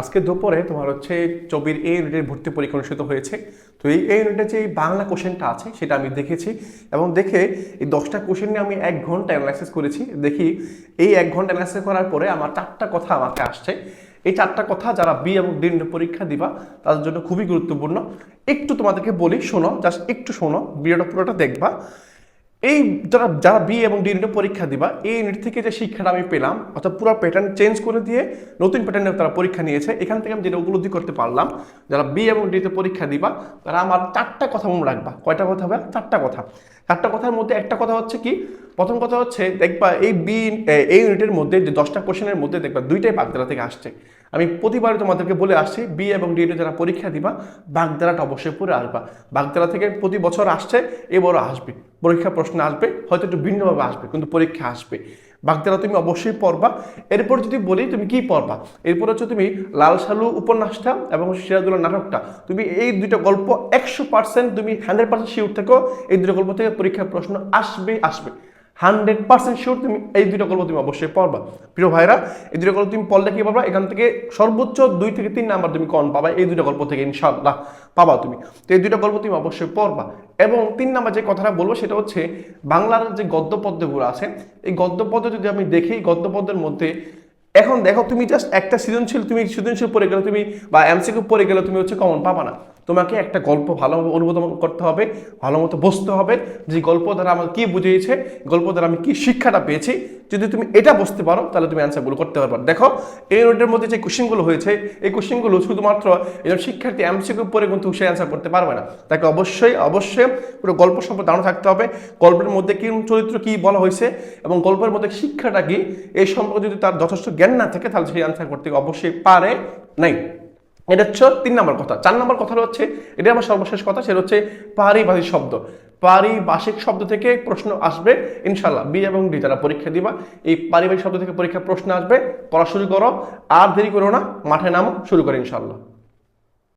আজকে দুপুরে তোমার হচ্ছে চবির এ ইউনিটের ভর্তি পরীক্ষা অনুষ্ঠিত হয়েছে। তো এই এ ইউনিটে যে বাংলা কোশ্চেনটা আছে, সেটা আমি দেখেছি এবং দেখে এই দশটা কোশ্চেন নিয়ে আমি এক ঘণ্টা অ্যানালাইসিস করেছি। দেখি এই এক ঘণ্টা অ্যানালাইসিস করার পরে আমার চারটা কথা আমাকে আসছে। এই চারটা কথা যারা বি এবং ডি পরীক্ষা দিবা, তাদের জন্য খুবই গুরুত্বপূর্ণ। একটু তোমাদেরকে বলি, শোনো জাস্ট একটু শোনো, ভিডিওটা পুরোটা দেখবা। এই যারা যারা বি এবং ডি ইউনিটে পরীক্ষা দিবা, এই ইউনিট থেকে যে শিক্ষাটা আমি পেলাম, অর্থাৎ পুরো প্যাটার্ন চেঞ্জ করে দিয়ে নতুন প্যাটার্নে তারা পরীক্ষা নিয়েছে, এখান থেকে আমি যেটা উপলব্ধি করতে পারলাম, যারা বি এবং ডিতে পরীক্ষা দিবা, তারা আমার চারটা কথা মনে রাখবা। কয়টা কথা হবে? চারটা কথা। চারটা কথার মধ্যে একটা কথা হচ্ছে কি? প্রথম কথা হচ্ছে, দেখবা এই বি এই ইউনিটের মধ্যে যে দশটা কোশ্চেনের মধ্যে দেখবা দুইটাই বাগদারা থেকে আসছে। আমি প্রতিবারই তোমাদেরকে বলে আসছি বি এবং ডি যারা পরীক্ষা দিবা, বাগদারাটা অবশ্যই পড়ে আসবা। বাগদারা থেকে প্রতি বছর আসছে, এবারও আসবে। পরীক্ষা প্রশ্ন আসবে, হয়তো একটু ভিন্নভাবে আসবে, কিন্তু পরীক্ষা আসবে। বাগদারা তুমি অবশ্যই পড়বা। এরপর যদি বলি তুমি কি পড়বা? এরপর হচ্ছে তুমি লাল সালু উপন্যাসটা এবং সিরাজুল্লাহ নাটকটা। তুমি এই দুইটা গল্প একশো পার্সেন্ট তুমি হান্ড্রেড পার্সেন্ট শিওর থেকো, এই দুটো গল্প থেকে পরীক্ষার প্রশ্ন আসবে আসবে। হান্ড্রেড পার্সেন্ট শিওর তুমি এই দুটো গল্প তুমি অবশ্যই পড়বা। প্রিয় ভাইরা এই দুটো গল্প তুমি পড়লে কি পাবা এখান থেকে সর্বোচ্চ দুই থেকে তিন নাম্বার তুমি কম পাবা? এই দুটো গল্প থেকে ইনশাল্লাহ পাবা তুমি। তো এই দুটো গল্প তুমি অবশ্যই পড়বা। এবং তিন নাম্বার যে কথাটা বলব সেটা হচ্ছে, বাংলার যে গদ্য পদ্যগুলো আছে, এই গদ্য পদ্য যদি আমি দেখি গদ্য পদ্যের মধ্যে, এখন দেখো তুমি জাস্ট একটা সৃজনশীল, তুমি সৃজনশীল পড়ে গেলে তুমি বা এমসিকিউ পড়ে গেলে তুমি হচ্ছে কমন পাবা না। তোমাকে একটা গল্প ভালোভাবে অনুবোধন করতে হবে, ভালো মতো বসতে হবে যে গল্প দ্বারা আমার কী বুঝিয়েছে, গল্প দ্বারা আমি কী শিক্ষাটা পেয়েছি। যদি তুমি এটা বুঝতে পারো, তাহলে তুমি অ্যান্সারগুলো করতে পারবে। দেখো, এই নোটের মধ্যে যে কোশ্চেনগুলো হয়েছে, এই কোশ্চেনগুলো শুধুমাত্র একজন শিক্ষার্থী এমসিকিউ পড়ে কিন্তু সে অ্যান্সার করতে পারবে না। তাকে অবশ্যই অবশ্যই পুরো গল্প সম্পর্কে ধারণা থাকতে হবে। গল্পের মধ্যে কি চরিত্র কি বলা হয়েছে এবং গল্পের মধ্যে শিক্ষাটা কী, এই সম্পর্কে যদি তার যথেষ্ট জ্ঞান না থাকে, তাহলে সেই অ্যান্সার করতে অবশ্যই পারে নাই। এটা হচ্ছে তিন নম্বর কথা। চার নম্বর কথা হচ্ছে, এটা আমার সর্বশেষ কথা, সেটা হচ্ছে পারিভাষিক শব্দ। পারিভাষিক শব্দ থেকে প্রশ্ন আসবে ইনশাল্লাহ বি এবং ডি যারা পরীক্ষা দিবা, এই পারিবারিক শব্দ থেকে পরীক্ষা প্রশ্ন আসবে, পড়া শুরু করো, আর দেরি করো না, মাঠে নামো, শুরু করে ইনশাল্লাহ